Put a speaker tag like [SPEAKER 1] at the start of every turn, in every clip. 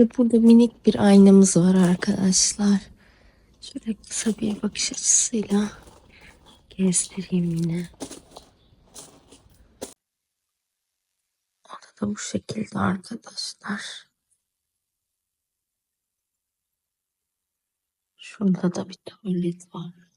[SPEAKER 1] Ve burada minik bir aynamız var arkadaşlar. Şöyle kısa bir bakış açısıyla gezdireyim yine. Orada da bu şekilde arkadaşlar. Şurada da bir tuvalet var.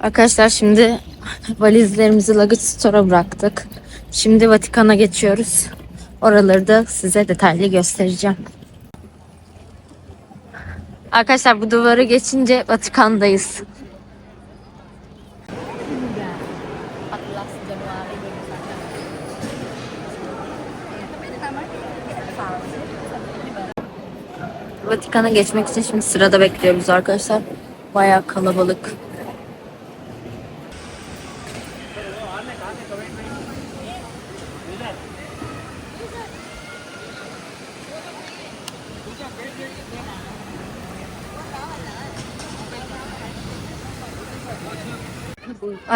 [SPEAKER 1] Arkadaşlar şimdi valizlerimizi luggage store'a bıraktık. Şimdi Vatikan'a geçiyoruz. Oraları da size detaylı göstereceğim. Arkadaşlar bu duvarı geçince Vatikan'dayız. Vatikan'a geçmek için şimdi sırada bekliyoruz arkadaşlar. Bayağı kalabalık.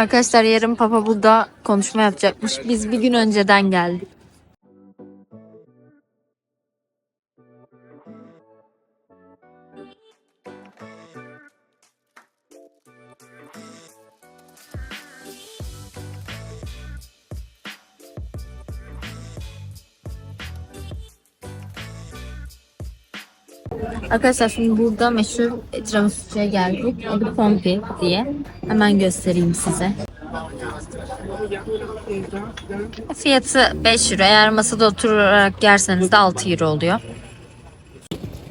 [SPEAKER 1] Arkadaşlar yarın Papa burada konuşma yapacakmış. Biz bir gün önceden geldik. Arkadaşlar şimdi burada meşhur tiramisu'ya geldik. Adı Pompi diye. Hemen göstereyim size. Fiyatı 5 euro. Eğer masada oturarak yerseniz de 6 euro oluyor.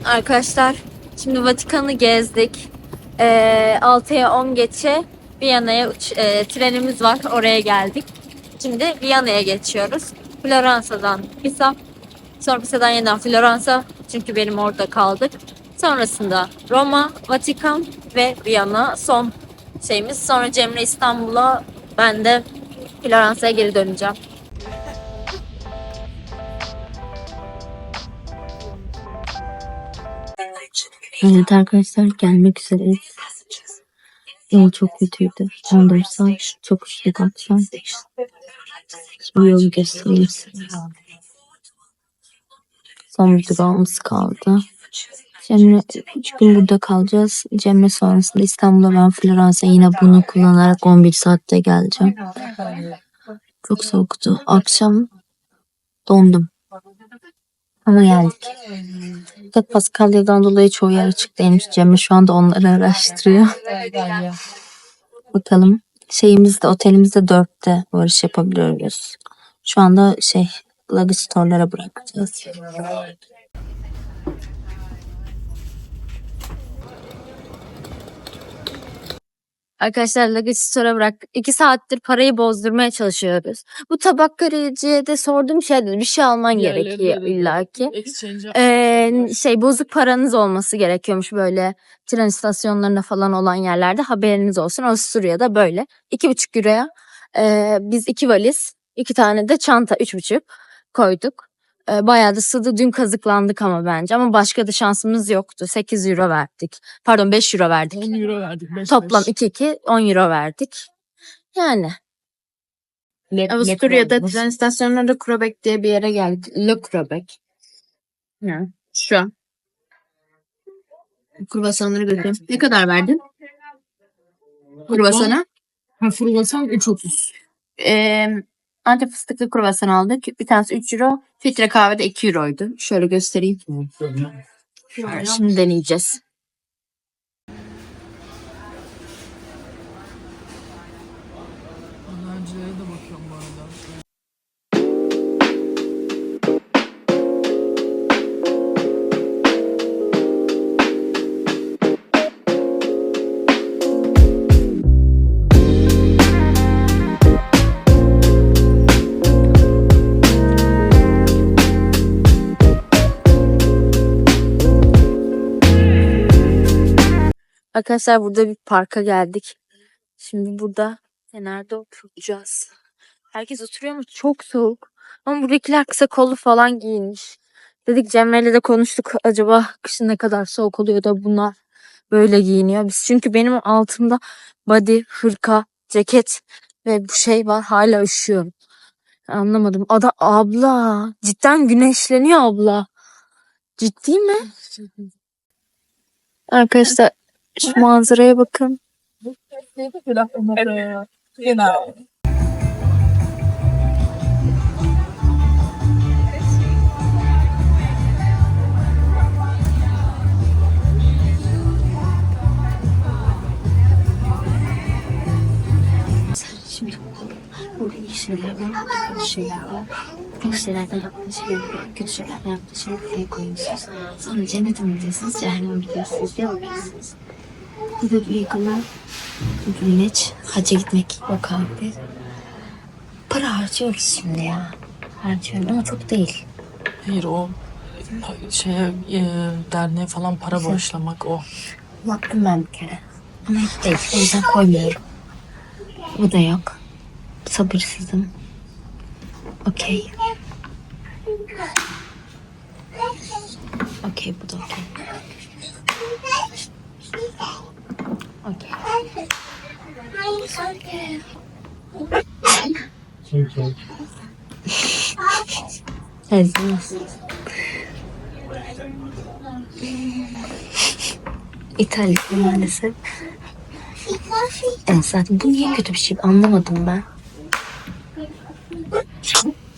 [SPEAKER 1] Arkadaşlar şimdi Vatikan'ı gezdik. Ee, 6'ya 10 geçe Viyana'ya e, trenimiz var. Oraya geldik. Şimdi Viyana'ya geçiyoruz. Floransa'dan Pisa. Sonra Pisa'dan yeniden Floransa. Çünkü benim orada kaldık. Sonrasında Roma, Vatikan ve Viyana son şeyimiz. Sonra Cemre İstanbul'a ben de Floransa'ya geri döneceğim. Evet arkadaşlar gelmek üzereyiz. Yol çok kötüydü. 14 saat çok üşüdük akşam. Bu yolu göstereyim. Son bir durağımız kaldı. Cemre 3 gün burada kalacağız. Cemre sonrasında İstanbul'a ben Floransa'ya yine bunu kullanarak 11 saatte geleceğim. Çok soğuktu. Akşam dondum. Ama geldik. Fakat Paskalya'dan dolayı çoğu yer açık değilmiş. Cemre şu anda onları araştırıyor. Bakalım. Şeyimizde, otelimizde dörtte varış yapabiliyoruz. Şu anda şey, luggage store'lara bırakacağız. Arkadaşlar luggage store'a bırak. İki saattir parayı bozdurmaya çalışıyoruz. Bu tabakkarıcıya da sorduğum şey dedi. Bir şey alman
[SPEAKER 2] Diğerleri
[SPEAKER 1] gerekiyor
[SPEAKER 2] de dedi.
[SPEAKER 1] illaki.
[SPEAKER 2] Exchange
[SPEAKER 1] Ee, şey bozuk paranız olması gerekiyormuş böyle tren istasyonlarında falan olan yerlerde haberiniz olsun. Avusturya'da böyle. iki buçuk euroya ee, biz iki valiz, iki tane de çanta üç buçuk koyduk. Ee, bayağı da sığdı. Dün kazıklandık ama bence. Ama başka da şansımız yoktu. 8 euro verdik. Pardon 5 euro verdik.
[SPEAKER 2] 10 euro verdik. beş
[SPEAKER 1] Toplam
[SPEAKER 2] beş.
[SPEAKER 1] 2-2 10 euro verdik. Yani
[SPEAKER 2] ne
[SPEAKER 1] Avusturya'da tren istasyonlarında Krobek diye bir yere geldik. Le Krobek. Yani şu an. Kruvasanları götüreyim. Ne kadar verdin? Kruvasana?
[SPEAKER 2] Ha fırlasan 3.30.
[SPEAKER 1] Ee, Antep fıstıklı kruvasan aldık. Bir tanesi 3 euro. Filtre kahve de 2 euroydu. Şöyle göstereyim. Şimdi deneyeceğiz. Arkadaşlar burada bir parka geldik. Şimdi burada kenarda oturacağız. Herkes oturuyor ama çok soğuk. Ama buradakiler kısa kollu falan giyinmiş. Dedik Cemre'yle de konuştuk. Acaba kışın ne kadar soğuk oluyor da bunlar böyle giyiniyor. Biz çünkü benim altımda body, hırka, ceket ve bu şey var hala üşüyorum. Anlamadım. Ada abla cidden güneşleniyor abla. Ciddi mi? Arkadaşlar şu manzaraya bakın.
[SPEAKER 2] Genau.
[SPEAKER 3] Şimdi burada iyi şeyler var, şeyler var. İyi şeylerden yaptığı şeyleri, kötü şeylerden yaptığı şeyleri buraya koyuyorsunuz. Sonra cennete mi gidiyorsunuz, cehenneme mi gidiyorsunuz diye bakıyorsunuz. Bu yakınlar güneş, hacca gitmek yok abi. Para harcıyoruz şimdi ya. Harcıyorum ama çok değil.
[SPEAKER 2] Hayır o şeye e, derneğe falan para bağışlamak o.
[SPEAKER 3] Yaptım ben bir kere. Ama hep değil. O yüzden koymuyorum. Bu da yok. Sabırsızım. Okey. Okey bu da okey. Okey. Ezmez. İtalya maalesef. Evet zaten bu niye kötü bir şey anlamadım ben.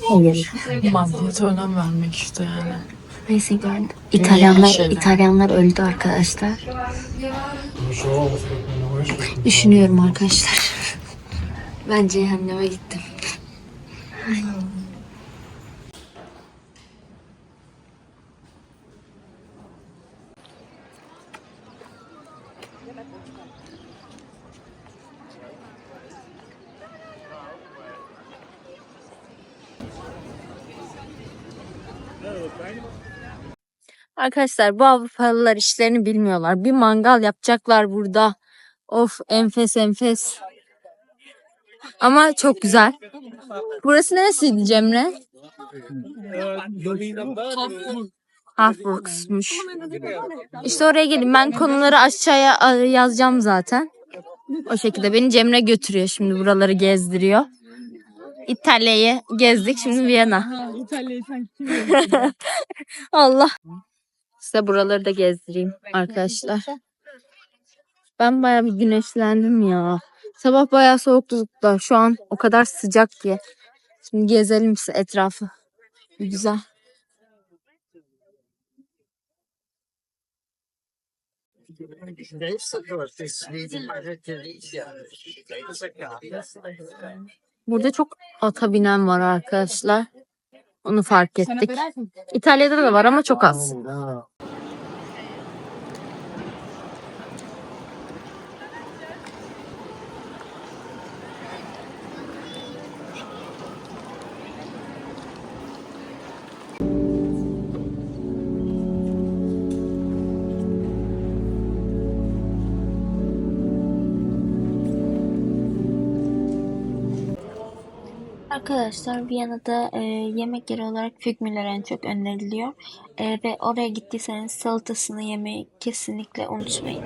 [SPEAKER 3] Hayır.
[SPEAKER 2] Maddiyata önem vermek işte yani.
[SPEAKER 3] Neyse gördüm. İtalyanlar. İtalyanlar öldü arkadaşlar. Düşünüyorum arkadaşlar. Ben cehenneme gittim.
[SPEAKER 1] Arkadaşlar bu Avrupalılar işlerini bilmiyorlar. Bir mangal yapacaklar burada. Of enfes enfes. Ama çok güzel. Burası neresiydi Cemre? Halfworks'muş. İşte oraya gelin. Ben konuları aşağıya yazacağım zaten. O şekilde beni Cemre götürüyor şimdi buraları gezdiriyor. İtalya'yı gezdik şimdi Viyana.
[SPEAKER 2] İtalya'yı sen
[SPEAKER 1] Allah. Size buraları da gezdireyim arkadaşlar. Ben bayağı bir güneşlendim ya. Sabah bayağı soğuktu da şu an o kadar sıcak ki. Şimdi gezelim size etrafı. Güzel. Burada çok ata binen var arkadaşlar. Onu fark ettik. İtalya'da da var ama çok az.
[SPEAKER 3] Arkadaşlar Viyana'da e, yemek yeri olarak Fügmüller en çok öneriliyor. E, ve oraya gittiyseniz salatasını yemeyi kesinlikle unutmayın.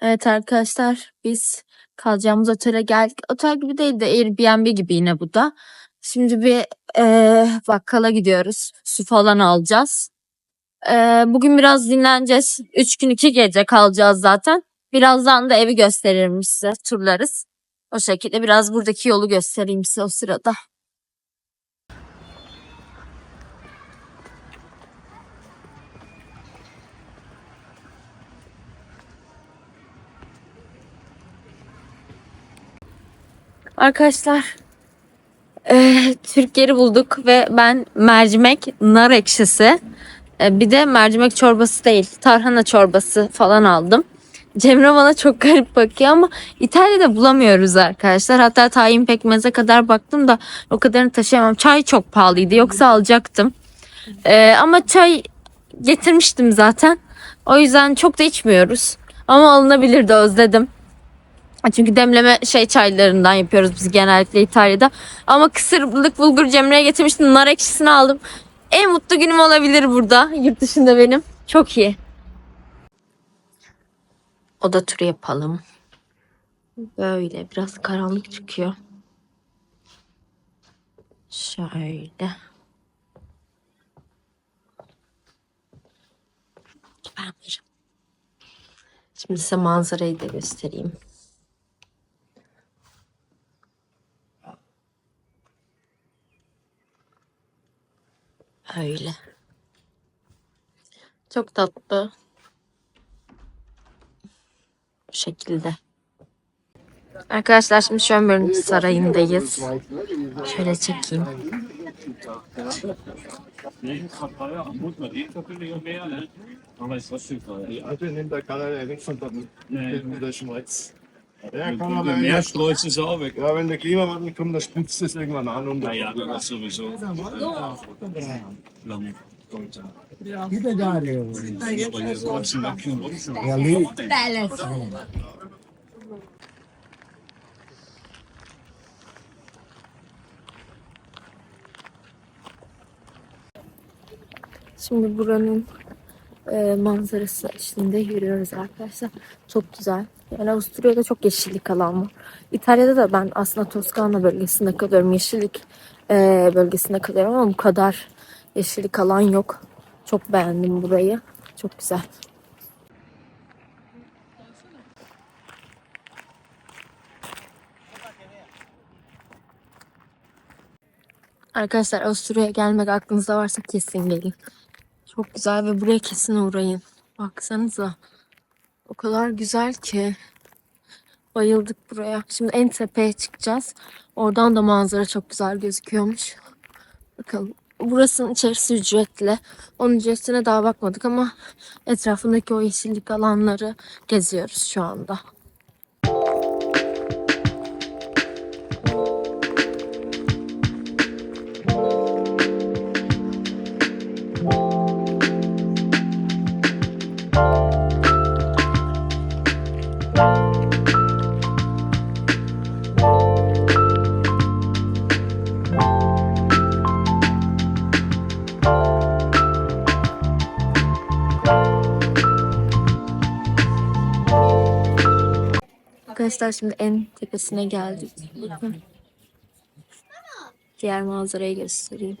[SPEAKER 1] Evet arkadaşlar biz kalacağımız otele geldik. Otel gibi değil de Airbnb gibi yine bu da. Şimdi bir eee, bakkala gidiyoruz. Su falan alacağız. Eee, bugün biraz dinleneceğiz. Üç gün iki gece kalacağız zaten. Birazdan da evi gösteririm size. Turlarız. O şekilde biraz buradaki yolu göstereyim size o sırada. Arkadaşlar eee Türk yeri bulduk ve ben mercimek, nar ekşisi e, bir de mercimek çorbası değil tarhana çorbası falan aldım. Cemre bana çok garip bakıyor ama İtalya'da bulamıyoruz arkadaşlar. Hatta tayin pekmeze kadar baktım da o kadarını taşıyamam. Çay çok pahalıydı yoksa alacaktım. Eee, ama çay getirmiştim zaten. O yüzden çok da içmiyoruz. Ama alınabilirdi özledim. Çünkü demleme şey çaylarından yapıyoruz biz genellikle İtalya'da. Ama kısırlık bulgur Cemre'ye getirmiştim. Nar ekşisini aldım. en mutlu günüm olabilir burada. Yurt dışında benim. Çok iyi. Oda turu yapalım. Böyle biraz karanlık çıkıyor. Şöyle. Ben. Şimdi size manzarayı da göstereyim. Öyle. Çok tatlı. Şekilde. Arkadaşlar şimdi Schönbrunn Sarayı'ndayız. Şöyle çekeyim.
[SPEAKER 4] Ja, komm,
[SPEAKER 5] Je
[SPEAKER 4] aber
[SPEAKER 5] mehr streut es auch weg.
[SPEAKER 4] ja, wenn der Klimawandel kommt, dann spritzt es irgendwann an
[SPEAKER 5] Naja, das ist sowieso. Hier trotzdem noch kein Rutschen.
[SPEAKER 1] Şimdi buranın e, manzarası içinde yürüyoruz arkadaşlar. Çok güzel. Yani Avusturya'da çok yeşillik alan var. İtalya'da da ben aslında Toskana bölgesinde kalıyorum. Yeşillik e, bölgesinde kalıyorum ama bu kadar yeşillik alan yok. Çok beğendim burayı. Çok güzel. Arkadaşlar Avusturya'ya gelmek aklınızda varsa kesin gelin. Çok güzel ve buraya kesin uğrayın. Baksanıza. O kadar güzel ki. Bayıldık buraya. Şimdi en tepeye çıkacağız. Oradan da manzara çok güzel gözüküyormuş. Bakalım. Burasının içerisi ücretli. Onun ücretine daha bakmadık ama etrafındaki o yeşillik alanları geziyoruz şu anda. Arkadaşlar şimdi en tepesine geldik. Bakın. Diğer manzarayı göstereyim.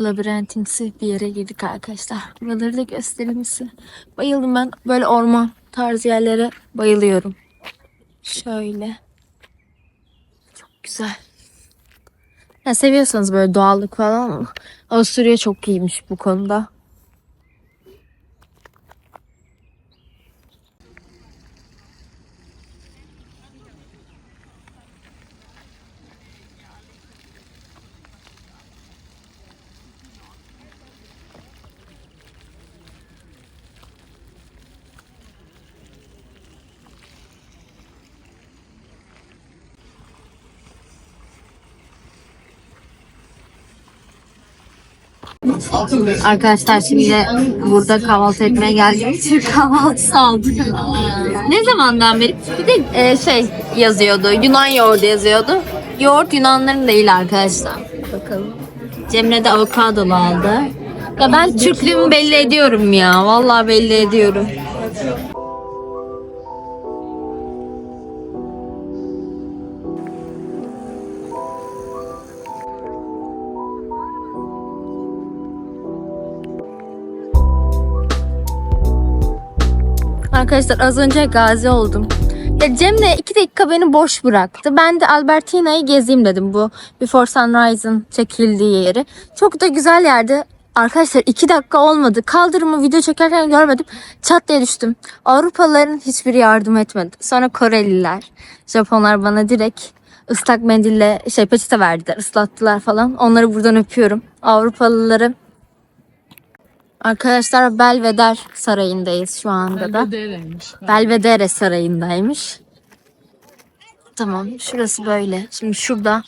[SPEAKER 1] labirentimsi bir yere girdik arkadaşlar. Buraları da göstereyim size. Bayıldım ben. Böyle orman tarzı yerlere bayılıyorum. Şöyle. Güzel. Ya seviyorsanız böyle doğallık falan Avusturya çok iyiymiş bu konuda. Arkadaşlar şimdi burada kahvaltı etmeye geldik. Türk kahvaltısı aldık. Ne zamandan beri? Bir de e, şey yazıyordu. Yunan yoğurdu yazıyordu. Yoğurt Yunanların değil arkadaşlar. Bakalım. Cemre de avokadolu aldı. Ya ben Türklüğümü belli ediyorum ya. Vallahi belli ediyorum. Arkadaşlar az önce gazi oldum. Ya Cem de iki dakika beni boş bıraktı. Ben de Albertina'yı gezeyim dedim bu Before Sunrise'ın çekildiği yeri. Çok da güzel yerde. Arkadaşlar iki dakika olmadı. Kaldırımı video çekerken görmedim. Çat diye düştüm. Avrupalıların hiçbiri yardım etmedi. Sonra Koreliler, Japonlar bana direkt ıslak mendille şey peçete verdiler. ıslattılar falan. Onları buradan öpüyorum. Avrupalıları Arkadaşlar Belvedere Sarayı'ndayız şu anda da.
[SPEAKER 2] Belvedere'ymiş.
[SPEAKER 1] Belvedere Sarayı'ndaymış. Tamam şurası böyle. Şimdi şurada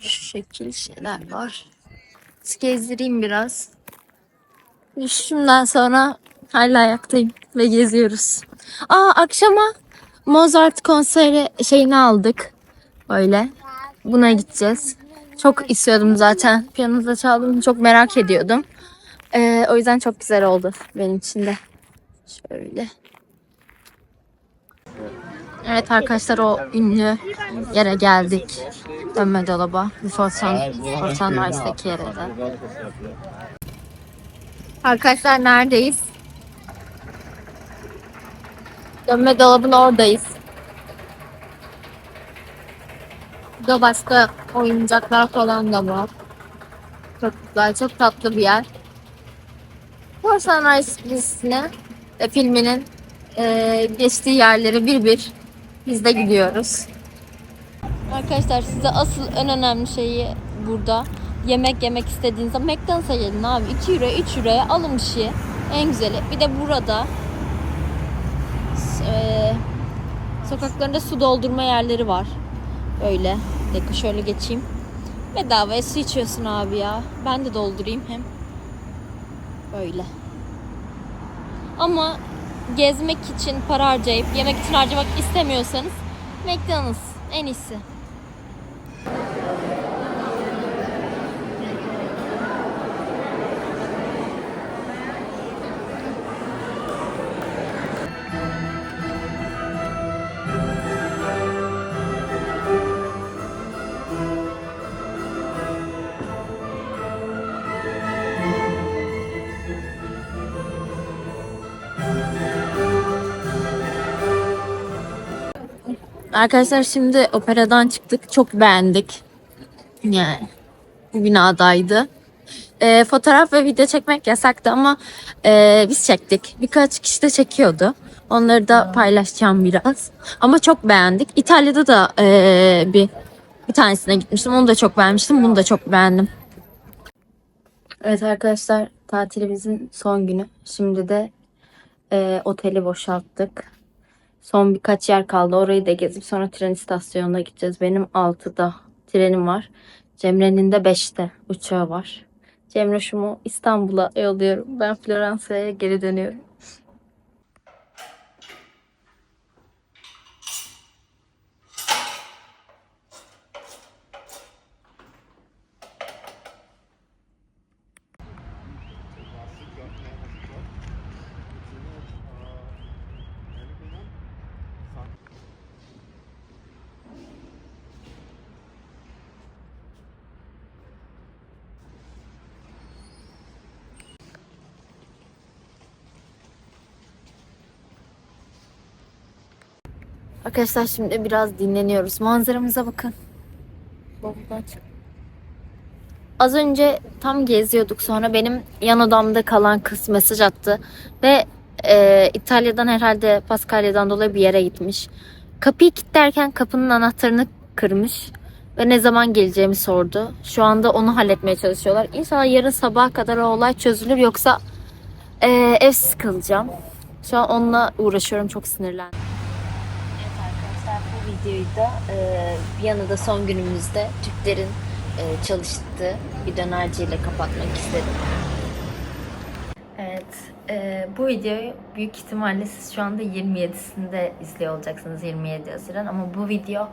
[SPEAKER 1] şu şekil şeyler var. Gezdireyim biraz. Düşüşümden sonra hala ayaktayım ve geziyoruz. Aa akşama Mozart konseri şeyini aldık. Öyle. Buna gideceğiz. Çok istiyordum zaten. Piyanoda çaldım. Çok merak ediyordum. Ee, o yüzden çok güzel oldu benim için de. Şöyle. Evet arkadaşlar o ünlü yere geldik. Dönme dolaba. Before, sun, Before Sunrise'daki yere de. Arkadaşlar neredeyiz? Dönme dolabın oradayız. Burada başka oyuncaklar falan da var. Çok güzel, çok tatlı bir yer. Before Sunrise dizisine, e, filminin e, geçtiği yerleri bir bir biz de gidiyoruz. Arkadaşlar size asıl en önemli şeyi burada yemek yemek istediğinizde McDonald's'a gelin abi. 2 euro 3 euroya alın bir şey. En güzeli. Bir de burada e, sokaklarında su doldurma yerleri var. Öyle. Bir şöyle geçeyim. Bedavaya su içiyorsun abi ya. Ben de doldurayım hem. Böyle. Ama gezmek için para harcayıp yemek için harcamak istemiyorsanız McDonald's en iyisi. Arkadaşlar şimdi operadan çıktık. Çok beğendik. Yani binadaydı. Ee, fotoğraf ve video çekmek yasaktı ama e, biz çektik. Birkaç kişi de çekiyordu. Onları da paylaşacağım biraz. Ama çok beğendik. İtalya'da da e, bir bir tanesine gitmiştim. Onu da çok beğenmiştim. Bunu da çok beğendim. Evet arkadaşlar tatilimizin son günü. Şimdi de e, oteli boşalttık. Son birkaç yer kaldı. Orayı da gezip sonra tren istasyonuna gideceğiz. Benim 6'da trenim var. Cemre'nin de 5'te uçağı var. Cemre şumu İstanbul'a yolluyorum. Ben Floransa'ya geri dönüyorum. Arkadaşlar şimdi biraz dinleniyoruz. Manzaramıza bakın. Bavuldan çık- Az önce tam geziyorduk sonra benim yan odamda kalan kız mesaj attı ve e, İtalya'dan herhalde Paskalya'dan dolayı bir yere gitmiş. Kapıyı kilitlerken kapının anahtarını kırmış ve ne zaman geleceğimi sordu. Şu anda onu halletmeye çalışıyorlar. İnşallah yarın sabaha kadar o olay çözülür yoksa e, evsiz kalacağım. Şu an onunla uğraşıyorum çok sinirlendim. Videoyu da e, Viyana'da son günümüzde Türklerin e, çalıştığı bir dönerciyle kapatmak istedim. Evet, e, bu videoyu büyük ihtimalle siz şu anda 27'sinde izliyor olacaksınız 27 Haziran ama bu video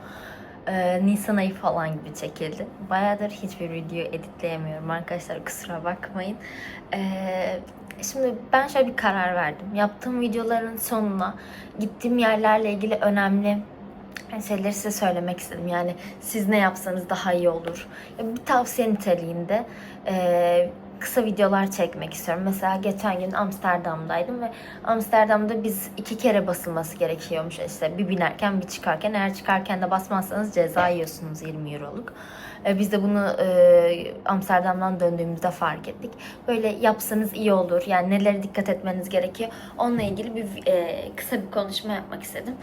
[SPEAKER 1] e, Nisan ayı falan gibi çekildi. Bayağıdır hiçbir video editleyemiyorum arkadaşlar kusura bakmayın. E, şimdi ben şöyle bir karar verdim. Yaptığım videoların sonuna gittiğim yerlerle ilgili önemli şeyleri size söylemek istedim. Yani siz ne yapsanız daha iyi olur. Bir tavsiye niteliğinde e, kısa videolar çekmek istiyorum. Mesela geçen gün Amsterdam'daydım ve Amsterdam'da biz iki kere basılması gerekiyormuş. İşte bir binerken bir çıkarken. Eğer çıkarken de basmazsanız ceza yiyorsunuz 20 euroluk. E, biz de bunu e, Amsterdam'dan döndüğümüzde fark ettik. Böyle yapsanız iyi olur. Yani nelere dikkat etmeniz gerekiyor. Onunla ilgili bir e, kısa bir konuşma yapmak istedim.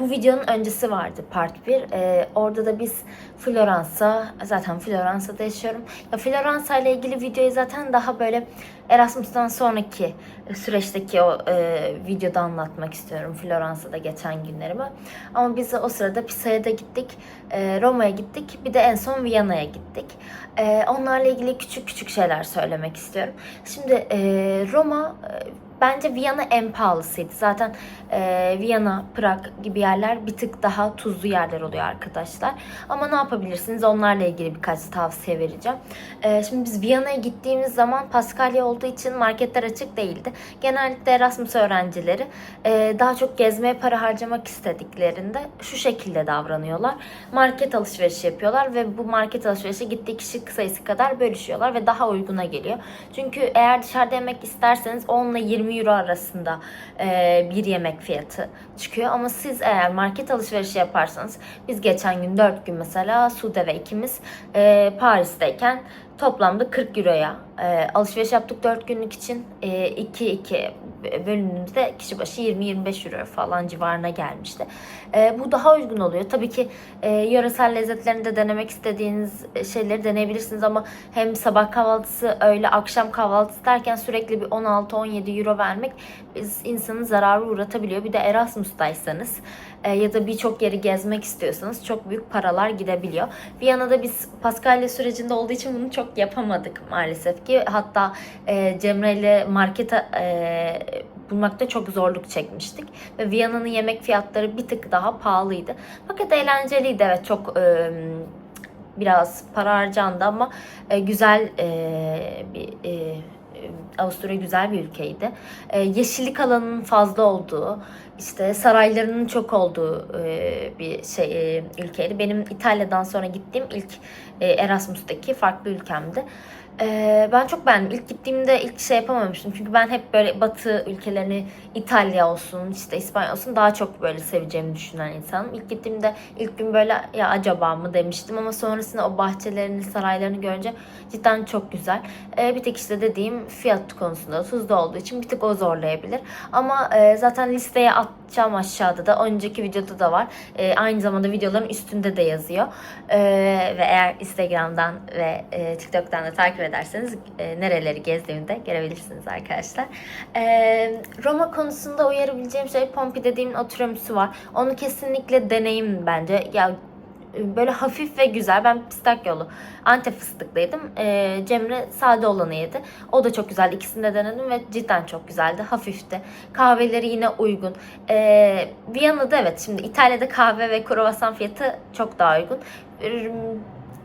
[SPEAKER 1] Bu videonun öncesi vardı part 1. E, orada da biz Floransa, zaten Floransa'da yaşıyorum. Ya Floransa ile ilgili videoyu zaten daha böyle Erasmus'tan sonraki süreçteki o e, videoda anlatmak istiyorum Floransa'da geçen günlerimi. Ama biz o sırada Pisa'ya da gittik, e, Roma'ya gittik, bir de en son Viyana'ya gittik. E, onlarla ilgili küçük küçük şeyler söylemek istiyorum. Şimdi e, Roma e, bence Viyana en pahalısıydı. Zaten e, Viyana, Prag gibi yerler bir tık daha tuzlu yerler oluyor arkadaşlar. Ama ne yapabilirsiniz? Onlarla ilgili birkaç tavsiye vereceğim. E, şimdi biz Viyana'ya gittiğimiz zaman Paskalya olduğu için marketler açık değildi. Genellikle Erasmus öğrencileri e, daha çok gezmeye para harcamak istediklerinde şu şekilde davranıyorlar. Market alışverişi yapıyorlar ve bu market alışverişi gittiği kişi sayısı kadar bölüşüyorlar ve daha uyguna geliyor. Çünkü eğer dışarıda yemek isterseniz 10 ile 20 euro arasında e, bir yemek fiyatı çıkıyor. Ama siz eğer market alışverişi yaparsanız biz geçen gün 4 gün mesela Sude ve ikimiz e, Paris'teyken toplamda 40 euroya e, alışveriş yaptık 4 günlük için. 2-2 bölümümüzde kişi başı 20-25 euro falan civarına gelmişti. E, bu daha uygun oluyor. Tabii ki e, yöresel lezzetlerini de denemek istediğiniz şeyleri deneyebilirsiniz ama hem sabah kahvaltısı öyle akşam kahvaltısı derken sürekli bir 16-17 euro vermek biz insanı zararı uğratabiliyor. Bir de Erasmus'taysanız e, ya da birçok yeri gezmek istiyorsanız çok büyük paralar gidebiliyor. Viyana'da biz Paskalya sürecinde olduğu için bunu çok yapamadık maalesef ki. Hatta e, Cemre ile markete e, bulmakta çok zorluk çekmiştik. Ve Viyana'nın yemek fiyatları bir tık daha pahalıydı. Fakat eğlenceliydi evet çok e, biraz para harcandı ama e, güzel e, bir e, Avusturya güzel bir ülkeydi. E, yeşillik alanının fazla olduğu, işte saraylarının çok olduğu e, bir şey e, ülkeydi. Benim İtalya'dan sonra gittiğim ilk e, Erasmus'taki farklı ülkemdi. E, ben çok beğendim. İlk gittiğimde ilk şey yapamamıştım. Çünkü ben hep böyle batı ülkelerini İtalya olsun, işte İspanya olsun daha çok böyle seveceğimi düşünen insanım. İlk gittiğimde ilk gün böyle ya acaba mı demiştim ama sonrasında o bahçelerini, saraylarını görünce cidden çok güzel. E, bir tek işte dediğim fiyat konusunda tuzlu olduğu için bir tık o zorlayabilir. Ama e, zaten listeye atacağım aşağıda da. Önceki videoda da var. E, aynı zamanda videoların üstünde de yazıyor. E, ve eğer Instagram'dan ve e, TikTok'tan da takip ederseniz e, nereleri gezdiğimi görebilirsiniz arkadaşlar. E, Roma konusunda uyarabileceğim şey Pompi dediğim o tiramisu var. Onu kesinlikle deneyin bence. Ya böyle hafif ve güzel. Ben pistakyolu Antep fıstıklıydım. Ee, Cemre sade olanı yedi. O da çok güzeldi. İkisini de denedim ve cidden çok güzeldi. Hafifti. Kahveleri yine uygun. Ee, Viyana'da evet şimdi İtalya'da kahve ve kruvasan fiyatı çok daha uygun. Ee,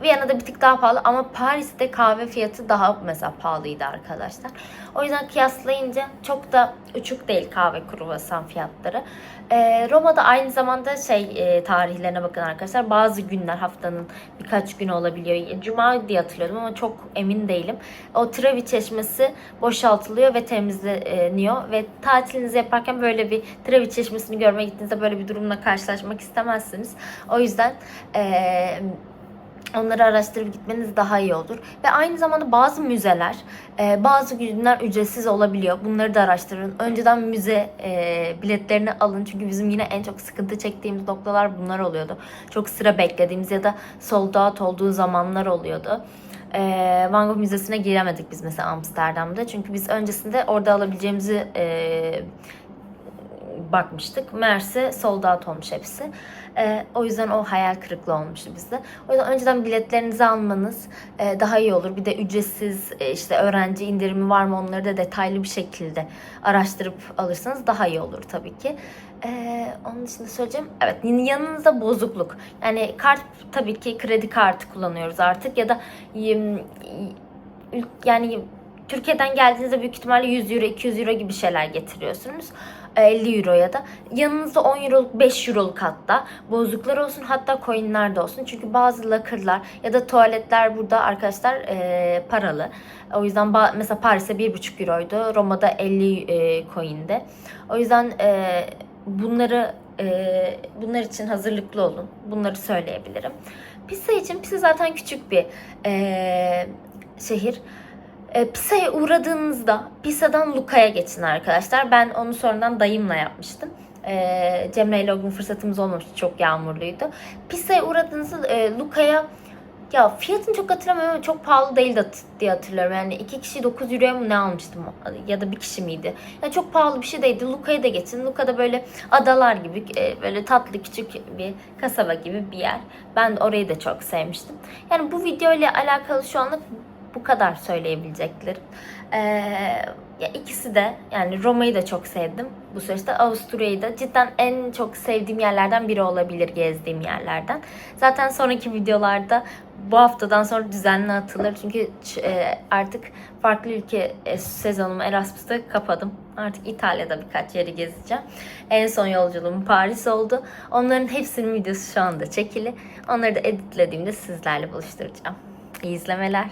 [SPEAKER 1] Viyana'da bir tık daha pahalı ama Paris'te kahve fiyatı daha mesela pahalıydı arkadaşlar. O yüzden kıyaslayınca çok da uçuk değil kahve kruvasan fiyatları. Ee, Roma'da aynı zamanda şey e, tarihlerine bakın arkadaşlar. Bazı günler haftanın birkaç günü olabiliyor. Cuma diye hatırlıyordum ama çok emin değilim. O Trevi çeşmesi boşaltılıyor ve temizleniyor ve tatilinizi yaparken böyle bir Trevi çeşmesini görmeye gittiğinizde böyle bir durumla karşılaşmak istemezsiniz. O yüzden eee Onları araştırıp gitmeniz daha iyi olur. Ve aynı zamanda bazı müzeler, e, bazı günler ücretsiz olabiliyor. Bunları da araştırın. Önceden müze e, biletlerini alın. Çünkü bizim yine en çok sıkıntı çektiğimiz noktalar bunlar oluyordu. Çok sıra beklediğimiz ya da sold out olduğu zamanlar oluyordu. E, Van Gogh Müzesi'ne giremedik biz mesela Amsterdam'da. Çünkü biz öncesinde orada alabileceğimizi bakmıştık. Meğerse sold out olmuş hepsi. Ee, o yüzden o hayal kırıklığı olmuştu bizde. O yüzden önceden biletlerinizi almanız e, daha iyi olur. Bir de ücretsiz e, işte öğrenci indirimi var mı onları da detaylı bir şekilde araştırıp alırsanız daha iyi olur tabii ki. Ee, onun dışında söyleyeceğim. Evet yanınızda bozukluk. Yani kart tabii ki kredi kartı kullanıyoruz artık ya da yani Türkiye'den geldiğinizde büyük ihtimalle 100 euro, 200 euro gibi şeyler getiriyorsunuz. 50 euroya da. Yanınızda 10 euroluk, 5 euroluk hatta bozuklar olsun hatta coinler de olsun. Çünkü bazı lakırlar ya da tuvaletler burada arkadaşlar e, paralı. O yüzden mesela Paris'te 1,5 euroydu. Roma'da 50 e, coin'de. O yüzden e, bunları e, bunlar için hazırlıklı olun. Bunları söyleyebilirim. Pisa için Pisa zaten küçük bir e, şehir. E, Pisa'ya uğradığınızda Pisa'dan Luca'ya geçin arkadaşlar. Ben onu sonradan dayımla yapmıştım. E, Cemre ile o gün fırsatımız olmamıştı. Çok yağmurluydu. Pisa'ya uğradığınızda e, Luca'ya Ya fiyatını çok hatırlamıyorum ama çok pahalı değildi diye hatırlıyorum. Yani iki kişi 9 euroya mı ne almıştım ya da bir kişi miydi? Yani çok pahalı bir şey değildi. Luka'ya da geçin. Luka'da böyle adalar gibi e, böyle tatlı küçük bir kasaba gibi bir yer. Ben orayı da çok sevmiştim. Yani bu video ile alakalı şu anlık bu kadar söyleyebileceklerim. Ee, ya ikisi de yani Roma'yı da çok sevdim bu süreçte. Avusturya'yı da cidden en çok sevdiğim yerlerden biri olabilir gezdiğim yerlerden. Zaten sonraki videolarda bu haftadan sonra düzenli atılır. Çünkü e, artık farklı ülke e, sezonumu Erasmus'ta kapadım. Artık İtalya'da birkaç yeri gezeceğim. En son yolculuğum Paris oldu. Onların hepsinin videosu şu anda çekili. Onları da editlediğimde sizlerle buluşturacağım. İyi izlemeler.